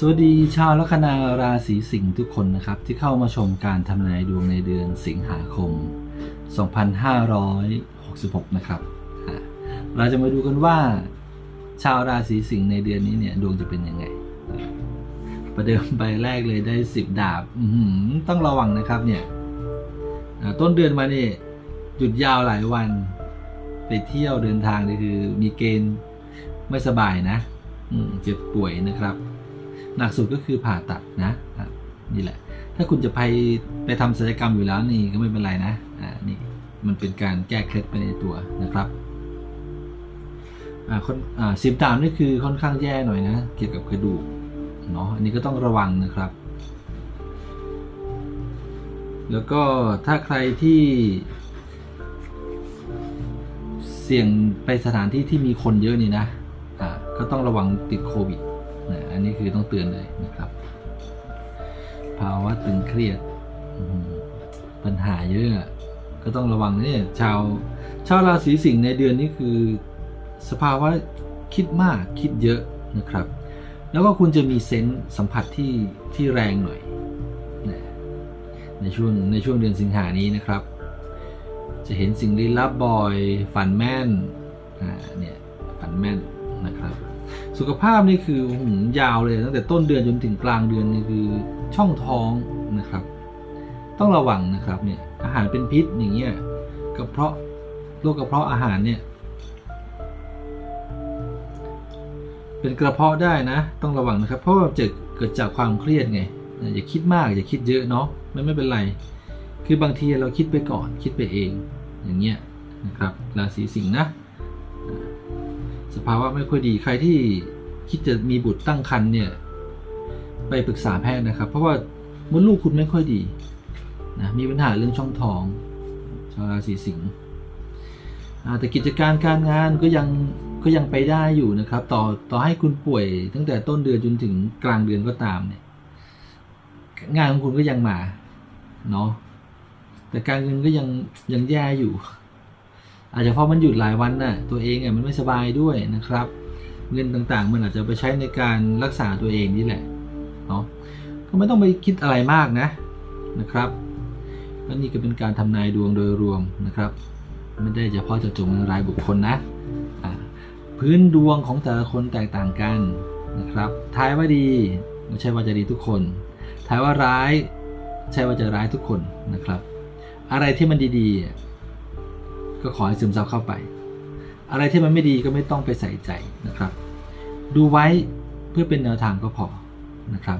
สวัสดีชาวลัคนาราศีสิงห์ทุกคนนะครับ ที่เข้ามาชมการทำนายดวงในเดือนสิงหาคม 2566 นะครับ เราจะมาดูกันว่า ชาวราศีสิงห์ในเดือนนี้เนี่ยดวงจะเป็นยังไง ประเดิมใบแรกเลยได้ 10 ดาบต้องระวังนะครับเนี่ยต้นเดือนมานี่หยุดยาวหลายวัน ไปเที่ยวเดินทางนี่คือมีเกณฑ์ไม่สบายนะเจ็บป่วยนะครับ หนักสุดก็คือผ่าตัดนะนี่แหละ ถ้าคุณจะไปไปทำศัลยกรรมอยู่แล้วนี่ก็ไม่เป็นไรนะอ่านี่มันเป็นการแก้เคล็ดไปในตัวนะครับอ่าคนอ่าสิบดามนี่คือค่อนข้างแย่หน่อยนะ เกี่ยวกับกระดูกเนาะอันนี้ก็ต้องระวังนะครับ แล้วก็ถ้าใครที่เสี่ยงไปสถานที่ที่มีคนเยอะนี่นะ อ่า ก็ต้องระวังติดโควิด นะอันนี้คือต้องเตือนเลยนะครับ ภาวะตึงเครียดปัญหาเยอะก็ต้องระวังนะเนี่ยชาวชาวราศีสิงห์ในเดือนนี้คือ สภาวะคิดมากคิดเยอะนะครับ แล้วก็คุณจะมีเซนส์สัมผัสที่ที่แรงหน่อยในช่วงในช่วงเดือนสิงหานี้นะครับ จะเห็นสิ่งลี้ลับบ่อยฝันแม่นอ่าเนี่ยฝันแม่นนะครับ สุขภาพนี่คือหืมยาวเลยตั้งแต่ต้นเดือนจนถึงกลางเดือนนี่คือช่องท้องนะครับ ต้องระวังนะครับเนี่ยอาหารเป็นพิษอย่างเงี้ยกระเพาะโรคกระเพาะอาหารเนี่ย เป็นกระเพาะได้นะ ต้องระวังนะครับ เพราะว่าจะเกิดจากความเครียดไงอย่าคิดมากอย่าคิดเยอะเนาะไม่ไม่เป็นไร คือบางทีเราคิดไปก่อนคิดไปเอง อย่างเงี้ยนะครับราศีสิงห์นะ สภาวะไม่ค่อยดี ใครที่คิดจะมีบุตรตั้งครรภ์เนี่ย ไปปรึกษาแพทย์นะครับ เพราะว่ามดลูกคุณไม่ค่อยดีนะมีปัญหาเรื่องช่องท้องชาวราศีสิงห์แต่กิจการการงานก็ยังก็ยังไปได้อยู่นะครับ ต่อต่อให้คุณป่วยตั้งแต่ต้นเดือนจนถึงกลางเดือนก็ตามเนี่ย งานของคุณก็ยังมาเนาะแต่การเงินก็ยังยังแย่อยู่ อาจจะเพราะมันหยุดหลายวันน่ะตัวเองอะมันไม่สบายด้วยนะครับ เงินต่างๆ มันอาจจะไปใช้ในการรักษาตัวเองนี่แหละเนาะก็ไม่ต้องไปคิดอะไรมากนะนะครับและนี่ก็เป็นการทำนายดวงโดยรวมนะครับ ไม่ได้เฉพาะเจาะจงรายบุคคลนะพื้นดวงของแต่ละคนแตกต่างกันนะครับทายว่าดีไม่ใช่ว่าจะดีทุกคนทายว่าร้ายใช่ว่าจะร้ายทุกคนนะครับ อะไรที่มันดีๆ ก็ขอให้ซึมซับเข้าไป อะไรที่มันไม่ดีก็ไม่ต้องไปใส่ใจนะครับ ดูไว้เพื่อเป็นแนวทางก็พอนะครับ